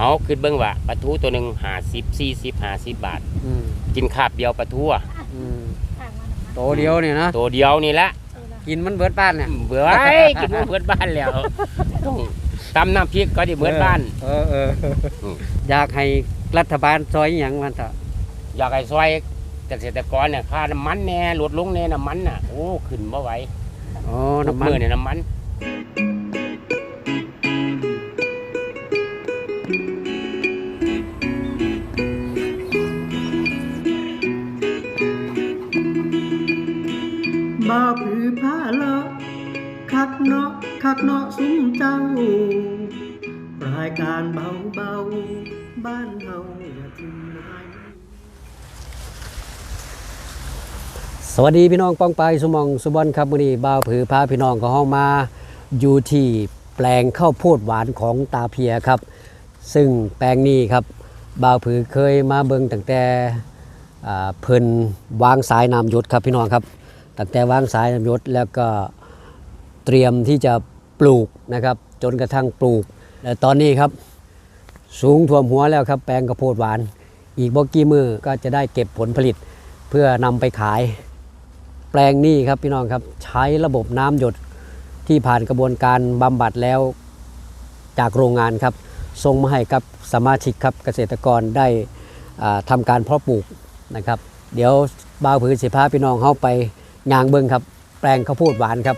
เอาขึ้นเบิ่งว่าปลาทูตัวหนึ่งหาสิบสี่สิบห้าสิบบาท อืมกินคาบเดียวปลาทูอะอืมโตเดียวนี่นะตัวเดียวนี่ละกินมันเบิดบ้านเนี่ยเบื่อไอ้กินมาเบิดบ้านแล้ว ต้องตำน้ำพริกก็ได้เบิดบ้าน เออเอออืมอยากให้รัฐบาลซอยอหย่างมันเถอะอยากให้ซอยเกษตรกรเนี่ยค่าน้ำมันแน่ลดลงแน่น้ำมันน่ะโอ้ขึ้นบ่ไหวอ๋อน้ำมัน มือเนี่ยน้ำมัน บ่าวผือผ้าเลาะคักเนาะคักเนาะซุ้มเจ้ารายการเบาเบาบ้านเฮาอย่าทิ้งนายสวัสดีพี่น้องป้องไปสุมองสุบอนครับวันนี้บ่าวผือพาพี่น้องของห้องมาอยู่ที่แปลงข้าวโพดหวานของตาเพียครับ ซึ่งแปลงนี้ครับบ่าวผือเคยมาเบิ่งตั้งแต่เพิ่นวางสายน้ำยศครับพี่น้องครับ ตั้งแต่วางสายนำยศแล้วก็เตรียมที่จะปลูกนะครับ จนกระทั่งปลูกและตอนนี้ครับ สูงท่วมหัวแล้วครับแปลงข้าวโพดหวาน อีกบ่กี่มือก็จะได้เก็บผลผลิตเพื่อนำไปขาย แปลงนี้ครับพี่น้องครับใช้ระบบน้ำหยดที่ผ่านกระบวนการบำบัดแล้วจากโรงงานครับส่งมาให้กับสมาชิกครับเกษตรกรได้ทำการเพาะปลูกนะครับ เดี๋ยวบ่าวผืนสิพาพี่น้องเข้าไป ยางเบิ้งครับ แปลงข้าวโพดหวานครับ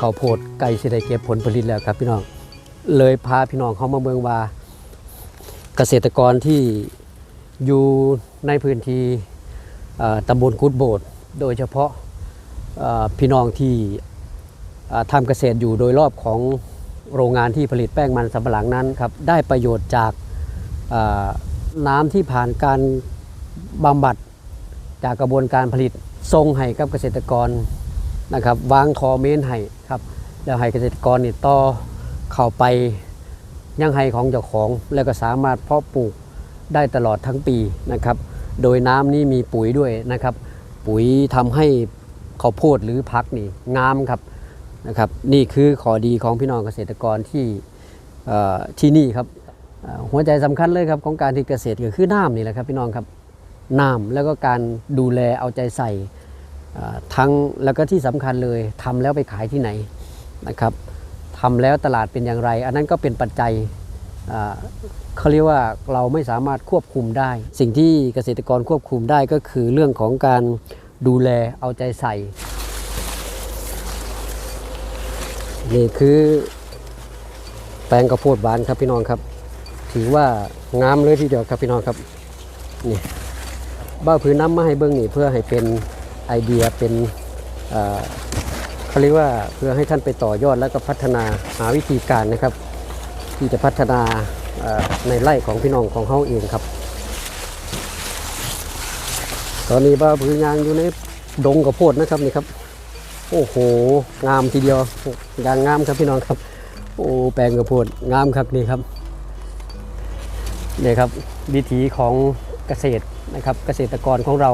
ข้าวโพดไก่สิได้เก็บผลผลิตแล้วครับพี่น้องเลยพาพี่น้องเข้ามาเมืองว่า เกษตรกรที่อยู่ในพื้นที่ตำบลกุดโบด โดยเฉพาะพี่น้องที่ทำเกษตรอยู่โดยรอบของโรงงานที่ผลิตแป้งมันสำปะหลังนั้นครับได้ประโยชน์จาก น้ำที่ผ่านการบำบัดจากกระบวนการผลิตส่งให้กับเกษตรกรนะครับวางทอเมนให้ครับแล้วให้เกษตรกรนี่ต่อเข้าไปยังไฮของเจ้าของ แล้วก็สามารถเพาะปลูกได้ตลอดทั้งปีนะครับโดยน้ำนี่มีปุ๋ยด้วยนะครับ ปุ๋ยทำให้ข้าวโพดหรือพักนี่งามครับนะครับ นี่คือข้อดีของพี่น้องเกษตรกรที่ที่นี่ครับ หัวใจสำคัญเลยครับของการที่เกษตรก็คือน้ำนี่แหละครับพี่น้องครับน้ำแล้วก็การดูแลเอาใจใส่ทั้งแล้วก็ที่สำคัญเลยทำแล้วไปขายที่ไหนนะครับทำแล้วตลาดเป็นอย่างไร อันนั้นก็เป็นปัจจัยเขาเรียกว่าเราไม่สามารถควบคุมได้ สิ่งที่เกษตรกรควบคุมได้ก็คือเรื่องของการดูแลเอาใจใส่นี่คือแปลงกระโพดหวานครับพี่น้องครับ ถือว่างามเลยทีเดียวครับพี่น้องครับนี่บ้าพื้นน้ำมาให้เบิ้งนี่เพื่อให้เป็นไอเดียเป็นอ่าเขาเรียกว่าเพื่อให้ท่านไปต่อยอดแล้วก็พัฒนาหาวิธีการนะครับ ที่จะพัฒนาในไร่ของพี่น้องของเขาเองครับ ตอนนี้บ้าผือยางอยู่ในดงกระโพดนะครับนี่ครับ โอ้โห งามทีเดียวยางงามครับพี่น้องครับ โอ้แปลงกระโพดงามครับนี่ครับ เนี่ยครับวิถีของเกษตรนะครับเกษตรกรของเรา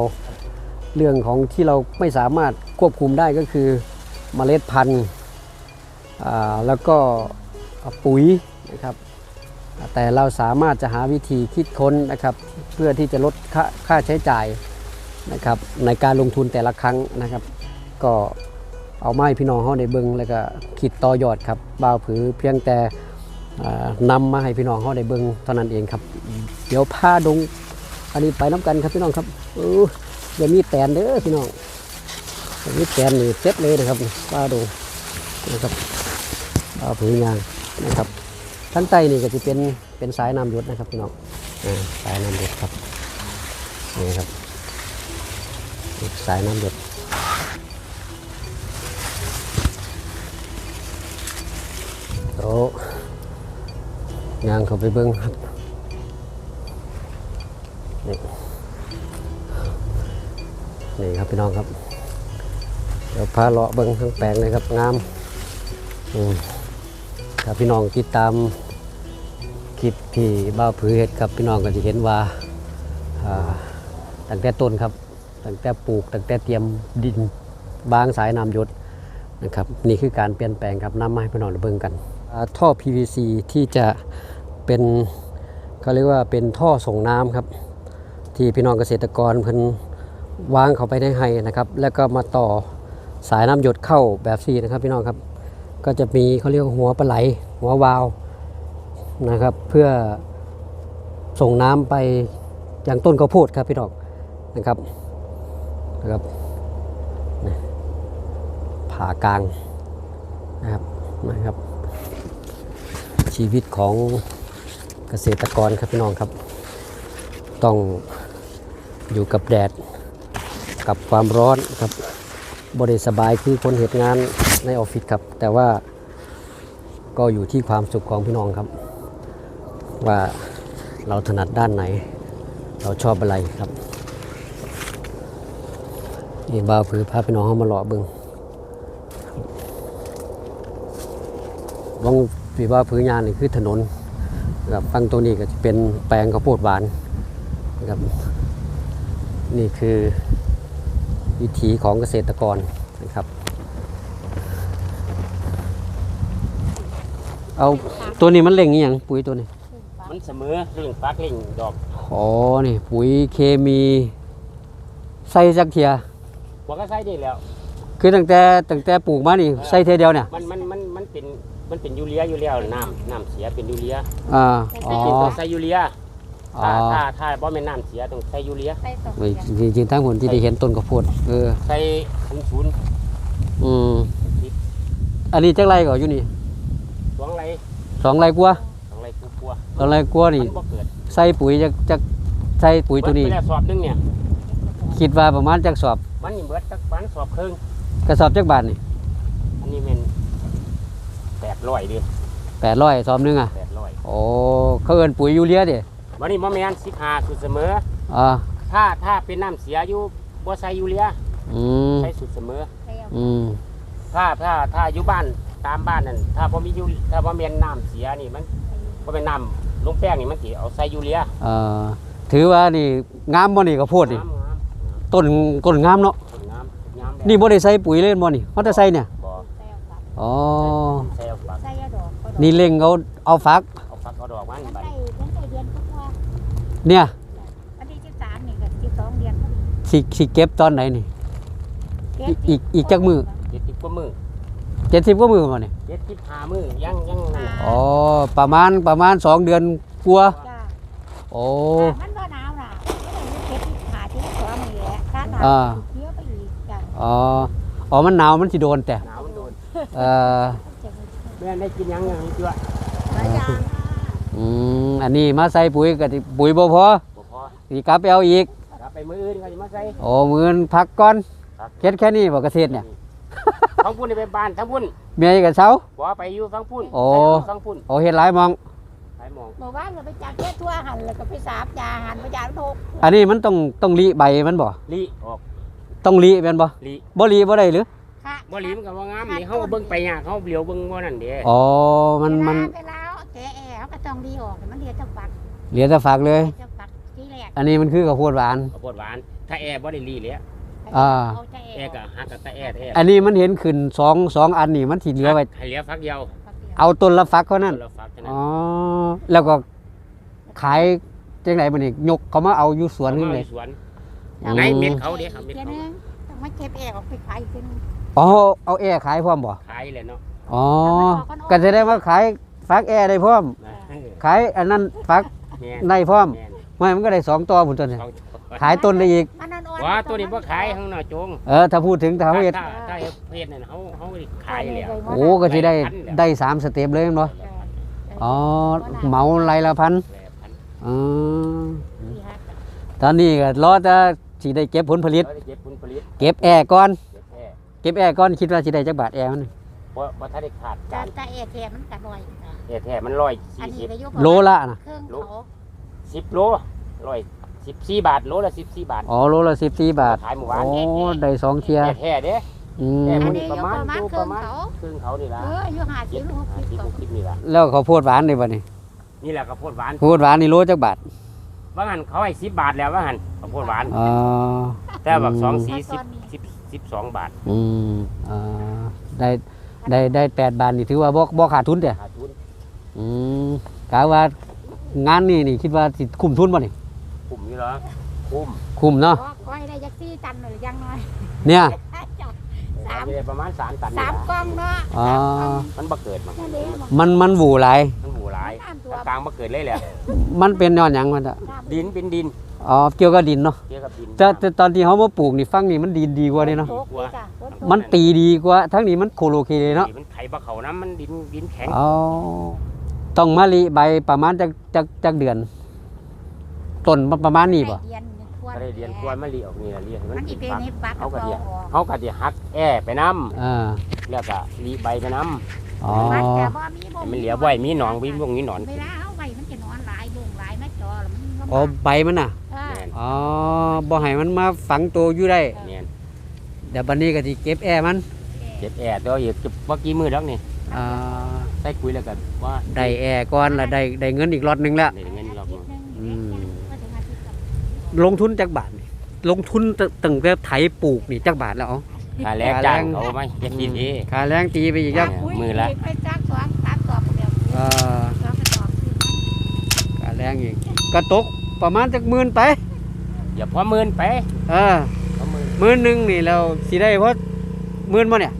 เรื่องของที่เราไม่สามารถควบคุมได้ก็คือเมล็ดพันธุ์แล้วก็ปุ๋ยนะครับแต่เราสามารถจะหาวิธีคิดค้นนะครับเพื่อที่จะลดค่าค่าใช้จ่ายนะครับในการลงทุนแต่ละครั้งนะครับ ก็เอาไม้พี่น้องเขาในเบิงแล้วก็คิดต่อยอดครับบ่าวผือเพียงแต่ นำมาให้พี่น้องเขาในเบิงเท่านั้นเองครับ เดี๋ยวผ้าดง อันนี้ไปน้ำกันครับพี่น้องครับเอออย่ามีแตนเด้อพี่น้องมีแกนนี่เซ็ตเลยนะครับปลาดูนะครับปลาผือยางนะครับทั้งใต้นี่ก็จะเป็นเป็นสายน้ำหยดนะครับพี่น้องอสายน้ำหยดครับนี่ครับสายน้ำหยดโอ้ ยางเขาไปเบิ้งครับนี่นี่ครับพี่น้องครับ เดี๋ยวพาเลาะเบิ้งทั้งแปลงเลยครับงามอืมถ้าพี่น้องติดตามคลิปที่บ้าผือเห็ดครับพี่น้องก็จะเห็นว่าตั้งแต่ต้นครับตั้งแต่ปลูกตั้งแต่เตรียมดินบางสายน้ำยดนะครับนี่คือการเปลี่ยนแปลงครับน้ำมาให้พี่น้องเบิ่งกันอ่าท่อ PVC ที่จะ เป็นเขาเรียกว่าเป็นท่อส่งน้ำครับ ที่พี่น้องเกษตรกรเพิ่นวางเข้าไปในไฮนะครับ แล้วก็มาต่อสายน้ำหยดเข้าแบบซีนะครับพี่น้องครับ ก็จะมีเขาเรียกว่าหัวปลาไหล หัววาล์วนะครับ เพื่อส่งน้ำไปยังต้นข้าวโพดครับพี่น้องนะครับนะครับผ่ากลางนะครับนะครับ ชีวิตของ เกษตรกรครับพี่น้องครับ ต้องอยู่กับแดดกับความร้อนครับบริสบายคือคนเหตุงานในออฟฟิศครับ แต่ว่าก็อยู่ที่ความสุขของพี่น้องครับ ว่าเราถนัดด้านไหน เราชอบอะไรครับนี่บ่าวผือพาพี่น้องเข้ามาหล่อเบิงวังผีบ่าวผือยานนี่คือถนน ครับฟังตัวนี้ก็จะเป็นแปลงข้าวโพดหวานนะครับนี่คือวิถีของเกษตรกรนะครับ เอาตัวนี้มันเล่งอหย่างปุ๋ยตัวนี้มันเสมอเรื่องฟักเรื่องดอกอ๋อนี่ปุ๋ยเคมีใส่จักเทียหัวก็ใส่ได้แล้ว คือตั้งแต่ตั้งแต่ปลูกมานี่ใส่เทียเดียวเนี่ย มันมันมันมันเป็น มันเป็นยูเรียอยู่แล้วน้ำน้ำเสียเป็นยูเรียอ่าอ๋อ จริงๆต้องใส่ยูเรียอ๋อ ถ้าถ้าถ้าบ่แม่นน้ำเสียต้องใส่ยูเรีย ใส่ตกเว้ยจริงๆทั้งคนที่ได้เห็นต้นข้าวโพดเออ ใส่ศูนย์ศูนย์อืม อันนี้จักไรก่อนอยู่นี่สองไรสองไรกว่าสองไรกลัวสองไรกว่าๆนี่ มันบ่เกิดใส่ปุ๋ยจะจะใส่ปุ๋ยตัวนี้ เบิดไปแล้วสอบหนึงเนี่ย คิดว่าประมาณจักสอบมันนี่เบิดตักปันสอบครึ่งกระสอบจักบาทนี่อันนี้เป็นแปด ร้อยดิแปดร้อยสอบหนึงอะแปดร้อยโอ้เขาเอินปุ๋ยยูเรียดิวันนี้บ่แม่นสิบห้าสุดเสมอ อ่าถ้าถ้าเป็นน้ำเสียอยู่บ่ใส่ยูเรียอืมใส่สุดเสมอใส่เอาอืมถ้าถ้าถ้าอยู่บ้านตามบ้านนั่นถ้าบ่มียูถ้าบ่แม่นน้ำเสียนี่มันบ่เป็นน้ำลงแป้งนี่มันสิเอาใส่ยูเรียเอ่อถือว่านี่งามบ่นี่ก็โพดนี่งามงามต้นต้นงามเนาะสวยงามงามแล้วนี่บ่ได้ใส่ปุ๋ยเลยบ่นี่เขาจะใส่เนี่ยบ่ใส่เอาฝักอ๋ นี่เล็งเอาเอาฟัก เอาฝักเอาดอกมันมันบัดใส่มันใส่เดือนก็พอเนี่ยวันที่สิบสามนี่ก็สิบสองเดือนพอดีสิสิเก็บตอนไหนนี่อีกอีกอีกจักมื้อ เจ็ดสิบกว่ามือ70กว่ามื้อบ่นี่เจ็ดสิบห้ามือยังยังนั่นน่ะอ๋อประมาณประมาณ2เดือนกลัวาจ้าโอ้ มันก็หนาวน่ะก็เลยเก็บที่ขาที่สองนี่แหละถ้าหนาวอ่า เยอะไปอีกจ้ะอ๋ออ๋อมันหนาวมันสิโดนแต่หนาวมันโดนเอ่อจะมี แม่ได้กินยังยังนี่ตัวหลายอย่างอืมอันนี้มาใส่ปุ๋ยก็สิปุ๋ยบ่พอบ่พอสิกลับไปเอาอีกกลับไปมืออื่นก็สิมาใส่โอ้มื้อนพักก่อนครับเฮ็ดแค่นี้บ่เกษตรเนี่ยทั้งพุ่นนี่ไปบ้านทั้งพุ่นเมียกับเช้าบ่ไปอยู่ฟังพุ่นโอ้ไปฟังพุ่นโอ้เฮ็ดหลายหมองไปหมองเมื่อวานเราไปจับแค่ทั่วหันแล้วก็ไปสาบยาหันไปยาทุกอันนี้มันต้องต้องรีใบมันบ่ลีออกต้องรีแม่นบ่ลีบ่รีบ่ได้หรือ ค่ะบ่ลีมันก็บ่งามนี่เฮาเบิ่งไปยากเฮาเหลียวเบิ่งบ่นั่นเด้อ๋อ มันมันเวลาแกะแอร์เขาก็ต้องดีออกมันเดียวจะฝักเหลือแต่ฝากเลย จะฝักที่แรกอันนี้มันคือข้าวโพดหวาน ข้าวโพดหวาน ถ้าแอร์บ่ได้ลีเลยอ่าเอาใจแอร์ก็หักกับแต่แอร์แท้อันนี้มันเห็นขึ้นสองสองอันนี่มันสิเหลือไว้ ให้เหลือฟักเดียวเอาต้นละฟักเท่านั้น เราฟักเท่านั้นอ๋อ แล้วก็ขายจังได๋บัดนี้ยกเขามาเอาอยู่สวนนี่เอาเลมายสวนอืมไหนเม็ดเขาเด้ครับเม็ดเม็ดเขา นึงต้องมาเก็บแอร์ออกไปขายอีกทีนึง อ๋อเอาแอร์ขายพร้อมบ่ขายเลยเนาะอ๋อก็จะได้มาขายฟักแอร์ได้พร้อมนะขายอันนั้นฟักแม่นในพร้อมแม่นไม่มันก็ได้สองตัวพุ่นตัวนี้เขาขายต้นได้อีกมันนอนว่าตัวนี้บ่ขายข้างนอกจงเออถ้าพูดถึงถ้าเขาเฮ็ดถ้าถ้าเฮ็ดเพศนั่นเฮาเฮาขายแล้วโอ้ก็สิได้ได้สามสเต็ปเลยแม่นบ่อ๋อเหมาไรละพันแปดพันอ๋อตอนนี้ก็รอจะสิได้เก็บผลผลิตเราจะเก็บผลผลิต เก็บแอร์ก่อน เก็บแค่เก็บแอร์ก่อนคิดว่าสิได้จักบาทแอร์มันบ่บ่ทันได้ขาดจาการนตาแอร์แทมันก็น้อยแท้แท้มันร้อยอันสี่นี้สิบก็ยกโลละนะเครื่องเขาสิบโลร้อยสิบสี่บาทโลละสิบสี่บาทอ๋อโลละ14บาทขายเมื่อวานโอ้ได้สองเทียแท้แท้เด้ อืแอมร์อันนี้ยกประมาณเครื่องเขาครึ่งเขานี่ล่ะเอออายุห้าสิเจ็บดหกสิบสิบเขาหกสิบนี่ล่ะแล้วข้าวโพดหวานนี่บ่นี่นี่แหละข้าวโพดหวานข้าวโพดหวานนี่โลจักบาทว่างั้นเขาให้สิบบาทแล้วว่างั้นข้าวโพดหวาน อ๋อ แต่แบบอืมสองสีสิบสิบ สิบสองบาทอืมอ่าได้ได้ได้แปดบาทนี่ถือว่าบ่บ่ขาดทุนเด้อขาดทุนอืมกะว่างานนี่นี่คิดว่าสิคุ้มทุนบ่นี่คุ้มอยู่เหรอคุ้มคุ้มเนาะขอขอให้ได้ยักซี่ตันหรือยังน้อยเนี่ยจบสามได้ประมาณสามตันสามกล่องเนาะอ๋อมันบ่เกิดมันนั่นเองบอกมันมันหวูหลายมันหูหลายน้ำตัวกลางบ่เกิดเลยแหละมันเป็นย้อนหยังมันอะดินเป็นดิน อ๋อเกี่ยวกับดินเนาะเกี่ยวกับดินแต่แต่ตอนที่เขามาปลูกนี่ฟังนี่มันดินดีกว่านี่เนาะโต๊ะเลยจ้ะโต๊ะมันตีดีกว่า ทั้งนี้มันโคโลเคเลยเนาะมันไถบ่เขาน้ำมันดินดินแข็งอ๋อต้องมะลิใบประมาณจักจักจักเดือนต้นมันประมาณนี้ป่ะเรียนควรก็ได้เรียนควรมาลีออกนี่ล่ะเรียนให้มันมันอีกินเป็นฟักนี่ปักเอากระกเดีย ออกเขาก็สิหักแอ้ไปน้อ่าำแล้วก็ลีใบไปน้อ๋อมันแต่บ่มีบ่ำให้มันเหลียวไว้มีหนองมีพวกนี้หนอน เวลาเอาไว้มันจะนอนหลายบุงหลายมาจอแล้วมันลำบากอ๋อใบมันน่ะเออแม่นอ๋อบ่ให้มันมาฝังตัวอยู่ได้แม่นเดี๋ยวบัดนี้ก็สิเก็บแอร์มันเจ็บแอ้ตัวอีกเมื่อกี้มือแล้วนี่อ่าใส่คุยแล้วกันว่าได้แอร์ก่อนแล้วได้ได้เงินอีกล็อตหนึงแล้วได้เงินรอบหนึงอืมก็ถึงอาทิตย์กับลงทุนจักบาทนี่ลงทุนตตั้งแต่ไถปลูกนี่จักบาทแล้วเอาค่าแรงจ้างเขาไหมเจ็ดสิบเอค่าแรงตีไปอีกจักเนี่ยมือละ ไปจ้างสองสามสอบเดียวเอ่อสองกระสอบคือมันค่าแรงอีกก็ตกประมาณจักหมื่นไป อย่าพอหมื่นไปเออพอหมื่นหมื่นหนึงนี่เราสิได้เพราะหมื่นบ่เนี่ย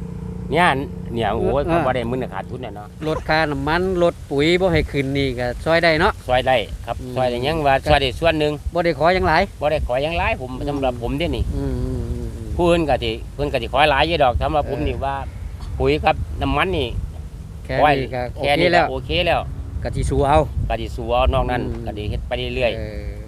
เนี่ยเนี่ยโอ้ยเออเขาบ่ได้หมื่นขาดทุนเนี่ยเนาะลดค่าน้ำมันลดปุ๋ยบ่ให้ขึ้นนี่ก็ช่วยได้เนาะ ซอยได้ครับอืม ซอยได้ยังว่าซอยได้ส่วนหนึ่งบ่ได้ขอหยังหลาย บ่ได้ขอหยังหลายผมสำหรับผมเด้นี่อืมอืมอืมอืม ผู้อื่นก็สิเพิ่นก็สิขอหลายอยู่ดอกสำหรับผมเออ นี่ว่า ปุ๋ยครับน้ำมันนี่แค่โอ้ยนี้ก็โอแค่เคนี้แล้วก็โอเคแล้ว ก็สิสู้เอา ก็สิสู้เอานอกนั้นอืม ก็สิเฮ็ดไปเรื่อยเออ